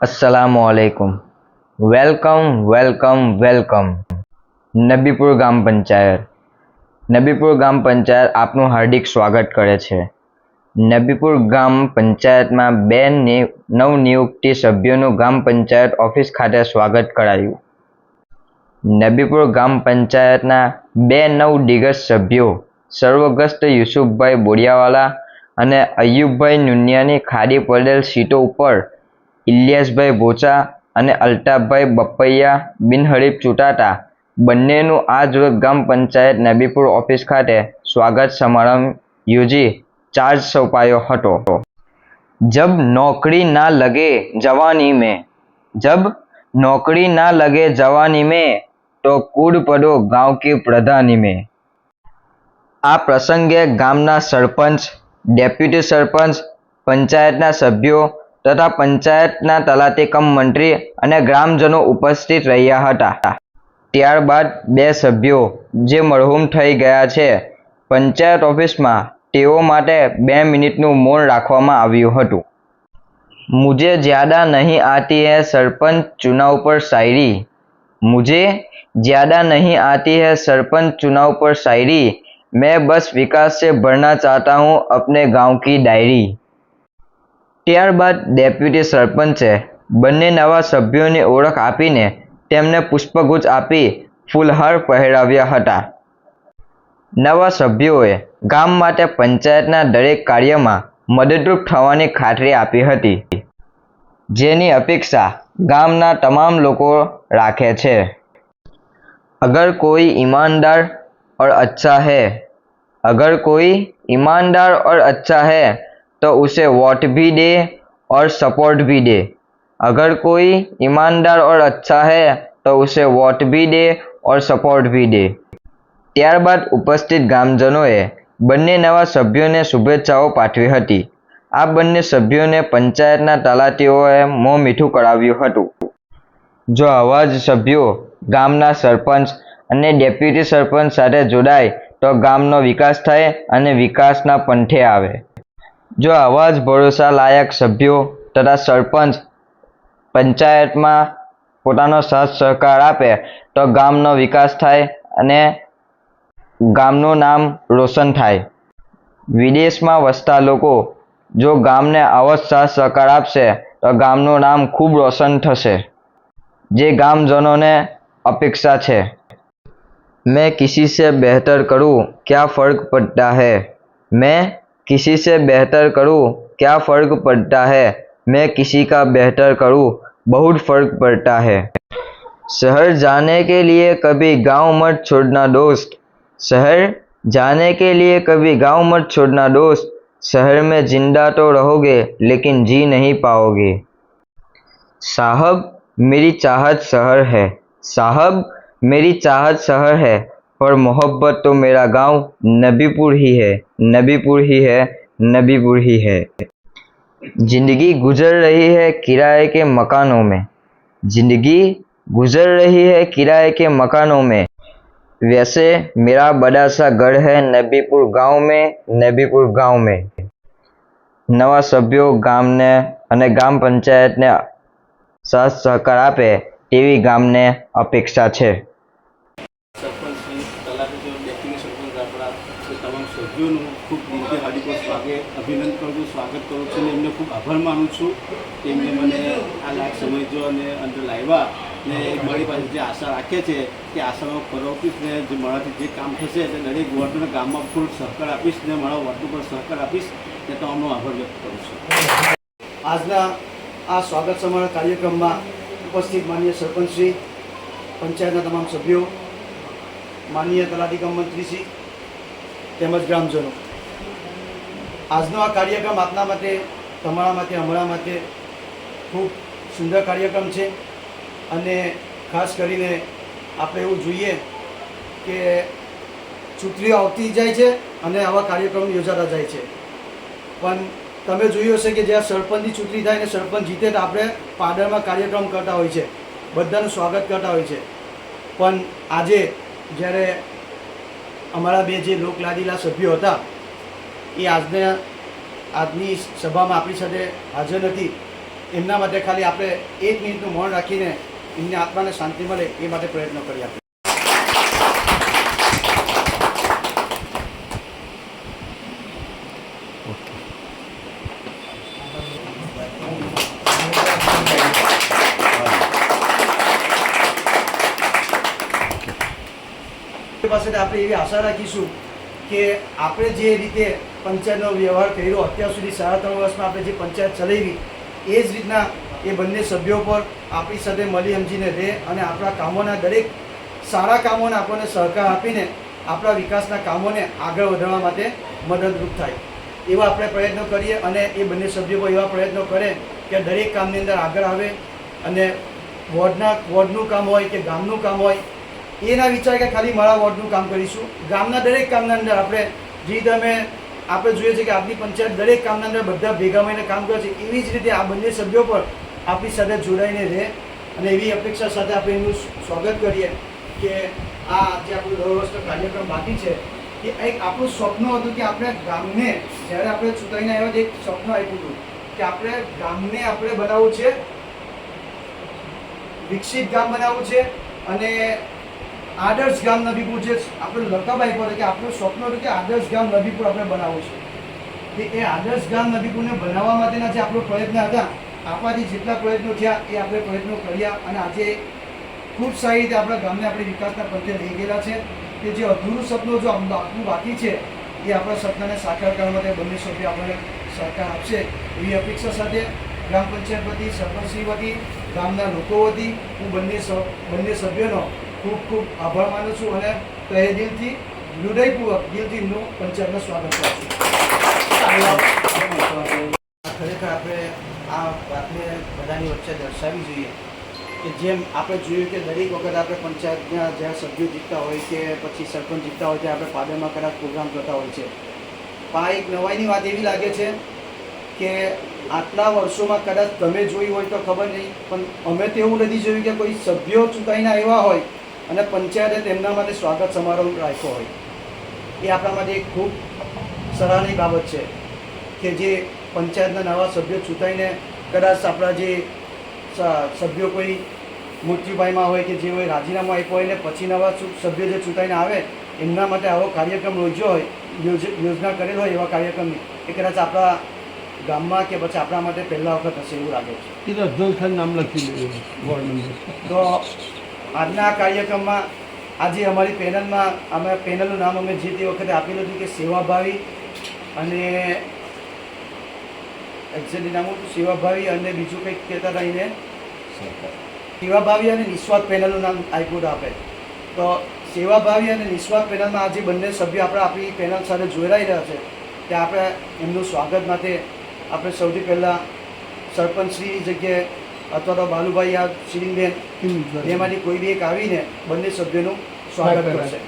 અસલામુ આલેકુમ welcome welcome welcome Nabipur ગામ પંચાયત નબીપુર ગામ પંચાયત આપનું હાર્દિક સ્વાગત કરે છે. નબીપુર ગામ પંચાયતમાં બે નવનિયુક્તિ સભ્યોનું ગામ પંચાયત ઓફિસ ખાતે સ્વાગત કરાયું. નબીપુર ગામ પંચાયતના બે નવ દિગ્ગજ સભ્યો સર્વગ્રસ્ત યુસુફભાઈ બોડિયાવાલા અને અયુબભાઈ નુનિયાની ખાલી પડેલ સીટો ઉપર ઇલિયાસભાઈ ભોચા અને અલ્તાફભાઈ બપૈયા બિનહરીફ ચુટાટા બંનેનું આજ રોજ ગ્રામ પંચાયત નબીપુર ઓફિસ ખાતે સ્વાગત સમારંભ યોજી ચાર્જ સોંપાયો હતો. જબ નોકરી ના લગે જવાની મેં, જબ નોકરી ના લગે જવાની મેં, તો કૂડ પડો ગાંવ કે પ્રધાની મેં. આ પ્રસંગે ગામના સરપંચ, ડેપ્યુટી સરપંચ, પંચાયતના સભ્યો તથા પંચાયતના તલાટી મંત્રી અને ગ્રામજનો ઉપસ્થિત રહ્યા હતા. ત્યારબાદ બે સભ્યો જે મરહુમ થઈ ગયા છે, પંચાયત ઓફિસમાં તેઓ માટે બે મિનિટનું મૌન રાખવામાં આવ્યું હતું. મુજે જ્યાદા નહીં આતી હૈ સરપંચ ચુનાવ પર શાયરી. મુજે જ્યાદા નહીં આતી है સરપંચ ચુનાવ પર શાયરી. મેં બસ વિકાસ से भरना चाहता हूँ अपने गांव की डायरी ત્યારબાદ ડેપ્યુટી સરપંચે બંને નવા સભ્યોની ઓળખ આપીને તેમને પુષ્પગુચ્છ આપી ફૂલહાર પહેરાવ્યા હતા નવા સભ્યોએ ગામ માટે પંચાયતના દરેક કાર્યમાં મદદરૂપ થવાની ખાતરી આપી હતી જેની અપેક્ષા ગામના તમામ લોકો રાખે છે अगर कोई ईमानदार और अच्छा है अगर कोई ईमानदार और अच्छा है तो उसे वोट भी दे और सपोर्ट भी दे अगर कोई ईमानदार और अच्छा है तो उसे वोट भी दे और सपोर्ट भी દે ત્યારબાદ ઉપસ્થિત ગામજનોએ બંને નવા સભ્યોને શુભેચ્છાઓ પાઠવી હતી આ બંને સભ્યોને પંચાયતના તલાટીઓએ મોં મીઠું કરાવ્યું હતું જો આવા જ સભ્યો ગામના સરપંચ અને ડેપ્યુટી સરપંચ સાથે જોડાય તો ગામનો વિકાસ થાય અને વિકાસના પંથે આવે જો આવા જ ભરોસા લાયક સભ્યો તથા સરપંચ પંચાયતમાં પોતાનો સાથ સહકાર આપે તો ગામનો વિકાસ થાય અને ગામનું નામ રોશન થાય. વિદેશમાં વસતા લોકો જો ગામને આવો જ સાથ સહકાર આપશે તો ગામનું નામ ખૂબ રોશન થશે. જે ગામજનોને અપેક્ષા છે. મેં किसी से बेहतर करूं क्या फ़र्क पड़ता है मैं किसी से बेहतर करूँ, क्या फ़र्क पड़ता है? मैं किसी का बेहतर करूँ, बहुत फ़र्क पड़ता है। शहर जाने के लिए कभी गाँव मत छोड़ना दोस्त। शहर जाने के लिए कभी गाँव मत छोड़ना दोस्त। शहर में ज़िंदा तो रहोगे, लेकिन जी नहीं पाओगे। साहब, मेरी चाहत शहर है। साहब, मेरी चाहत शहर है। पर मोहब्बत तो मेरा गांव नबीपुर ही है नबीपुर ही है नबीपुर ही है जिंदगी गुजर रही है किराए के मकानों में जिंदगी गुजर रही है किराए के मकानों में वैसे मेरा बड़ा सा घर है नबीपुर गांव में नबीपुर गांव में નવા સભ્યો ગામને અને ગામ પંચાયતને સાથ સહકાર આપે તેવી ગામને અપેક્ષા છે હાર્દિક સ્વાગત અભિનંદન કરું છું, સ્વાગત કરું છું અને એમને ખૂબ આભાર માનું છું એમને મને આ લાયક સમજો અને અંદર લાવ્યા ને મારી પાસે જે આશા રાખે છે કે આશામાં પરોપીશ ને જે મારાથી જે કામ થશે તે દરેક વોર્ડના ગામમાં ફૂલ સહકાર આપીશ ને મારા વોર્ડ પણ સહકાર આપીશ ને તમામનો આભાર વ્યક્ત કરું છું. આજના આ સ્વાગત સમારોહ કાર્યક્રમમાં ઉપસ્થિત માન્ય સરપંચશ્રી પંચાયતના તમામ સભ્યો, માનનીય તલાટી મંત્રીશ્રી તેમજ ગ્રામજનો. આજનો આ કાર્યક્રમ આપના માટે, તમારા માટે અમારા માટે ખૂબ સુંદર કાર્યક્રમ છે. અને ખાસ કરીને આપણે એવું જોઈએ કે ચૂંટણીઓ આવતી જાય છે અને આવા કાર્યક્રમ યોજાતા જાય છે. પણ તમે જોયું હશે કે જ્યાં સરપંચની ચૂંટણી થાય ને સરપંચ જીતે તો આપણે પાદરમાં કાર્યક્રમ કરતા હોય છે. બધાનું સ્વાગત કરતા હોય છે. પણ આજે જ્યારે અમારા બે જે લોકલાદીલા સભ્યો હતા એ આજને આજની સભામાં આપણી સાથે હાજર નથી. એમના માટે ખાલી આપણે એક મિનિટનું મૌન રાખીને એમની આત્માને શાંતિ મળે એ માટે પ્રયત્ન કરીએ આપણે એ પાસેથી આપણે એવી આશા રાખીશું કે આપણે જે રીતે પંચાયતનો વ્યવહાર કર્યો. અત્યાર સુધી સાડા ત્રણ વર્ષમાં આપણે જે પંચાયત ચલાવી, એ જ રીતના એ બંને સભ્યો પર આપણી સાથે મળી સમજીને રહે અને આપણા કામોના દરેક સારા કામોને આપણને સહકાર આપીને આપણા વિકાસના કામોને આગળ વધારવા માટે મદદરૂપ થાય. એવા આપણે પ્રયત્નો કરીએ અને એ બંને સભ્યો પણ એવા પ્રયત્નો કરે કે દરેક કામની અંદર આગળ આવે અને વોર્ડના, વોર્ડનું કામ હોય કે ગામનું કામ હોય, એના વિચાર કે ખાલી મારા વોર્ડનું કામ કરીશું. ગામના દરેક કામના અંદર આપણે, જે રીતે અમે આપણે જોઈએ છે કે આપણી પંચાયત દરેક કામના અંદર બધા ભેગા મળીને કામ કરે છે. એવી જ રીતે આ બંને સભ્યો પણ આપણી સાથે જોડાઈને રહે અને એવી અપેક્ષા સાથે આપણે એનું સ્વાગત કરીએ કે આ જે આપણું દર વર્ષનો કાર્યક્રમ બાકી છે કે એક આપણું સ્વપ્ન હતું કે આપણે ગામને, જ્યારે આપણે ચૂંટાઈને આવ્યા તો એક સ્વપ્ન આપ્યું હતું કે આપણે ગામને આપણે બનાવવું છે, વિકસિત ગામ બનાવવું છે અને આદર્શ ગામ નબીપુર જે આપણે લકબ પર કે આપણું સ્વપ્ન હતું કે આદર્શ ગામ નબીપુર આપણે બનાવવું છે. કે એ આદર્શ ગામ નબીપુરને બનાવવા માટેના જે આપણો પ્રયત્ન હતા આપણાથી જેટલા પ્રયત્નો થયા એ આપણે પ્રયત્નો કર્યા અને આજે ખૂબ સારી રીતે આપણા ગામને આપણે વિકાસના પંથે લઈ ગયેલા છે. કે જે અધૂરું સપનું જો આપણું બાકી છે, એ આપણા સપનાને સાકાર કરવા માટે બંને સભ્યો આપણને સહકાર આપશે. એવી અપેક્ષા સાથે ગ્રામ પંચાયત વતી સરપંચશ્રી વતી, ગામના લોકો વતી હું બંને બંને સભ્યોનો ખૂબ ખૂબ આભાર માનું છું અને તહે દિલથી, હૃદયપૂર્વક, દિલથી એમનું પંચાયતનું સ્વાગત કરું છું. ખરેખર આપણે આ વાતને બધાની વચ્ચે દર્શાવવી જોઈએ કે જેમ આપણે જોયું કે દરેક વખત આપણે પંચાયતના જ્યાં સભ્યો જીતતા હોય કે પછી સરપંચ જીતતા હોય ત્યારે આપણે પાદરમાં કદાચ પ્રોગ્રામ કરતા હોય છે. પણ આ એક નવાઈની વાત એવી લાગે છે કે આટલા વર્ષોમાં કદાચ તમે જોઈ હોય તો ખબર નહીં, પણ અમે તો એવું નથી જોયું કે કોઈ સભ્યો ચૂંટાઈને આવ્યા હોય અને પંચાયતે તેમના માટે સ્વાગત સમારોહ રાખ્યો હોય. એ આપણા માટે એક ખૂબ સરાહનીય બાબત છે કે જે પંચાયતના નવા સભ્યો ચૂંટાઈને કદાચ આપણા જે સભ્યો કોઈ મૃત્યુભાઈમાં હોય કે જે હોય રાજીનામું આપ્યું હોય ને પછી નવા સભ્યો જે ચૂંટાઈને આવે એમના માટે આવો કાર્યક્રમ યોજ્યો હોય યોજના કરેલ હોય એવા કાર્યક્રમની એ કદાચ આપણા ગામમાં કે પછી આપણા માટે પહેલા વખત હશે એવું લાગે છે. એ તો અફઝલ ખાન નામ લખી વોર્ડ તો આજના આ કાર્યક્રમમાં આજે અમારી પેનલમાં અમે પેનલનું નામ અમે જે તે વખતે આપેલું હતું કે સેવાભાવી અને એક્ઝેક્ટલી નામ હતું? સેવાભાવી અને બીજું કંઈક કહેતા હતા એને? સેવાભાવી અને નિસ્વાર્થ પેનલનું નામ આપ્યું આપે. તો સેવાભાવી અને નિસ્વાર્થ પેનલમાં આજે બંને સભ્યો આપણે આપણી પેનલ સાથે જોડાઈ રહ્યા છે. કે આપણે એમનું સ્વાગત માટે આપણે સૌથી પહેલાં સરપંચશ્રીની જગ્યાએ અથવા તો બાલુભાઈ આ શિરીનબેન એમાંથી કોઈ બી એક આવીને બંને સભ્યોનું સ્વાગત કરશે.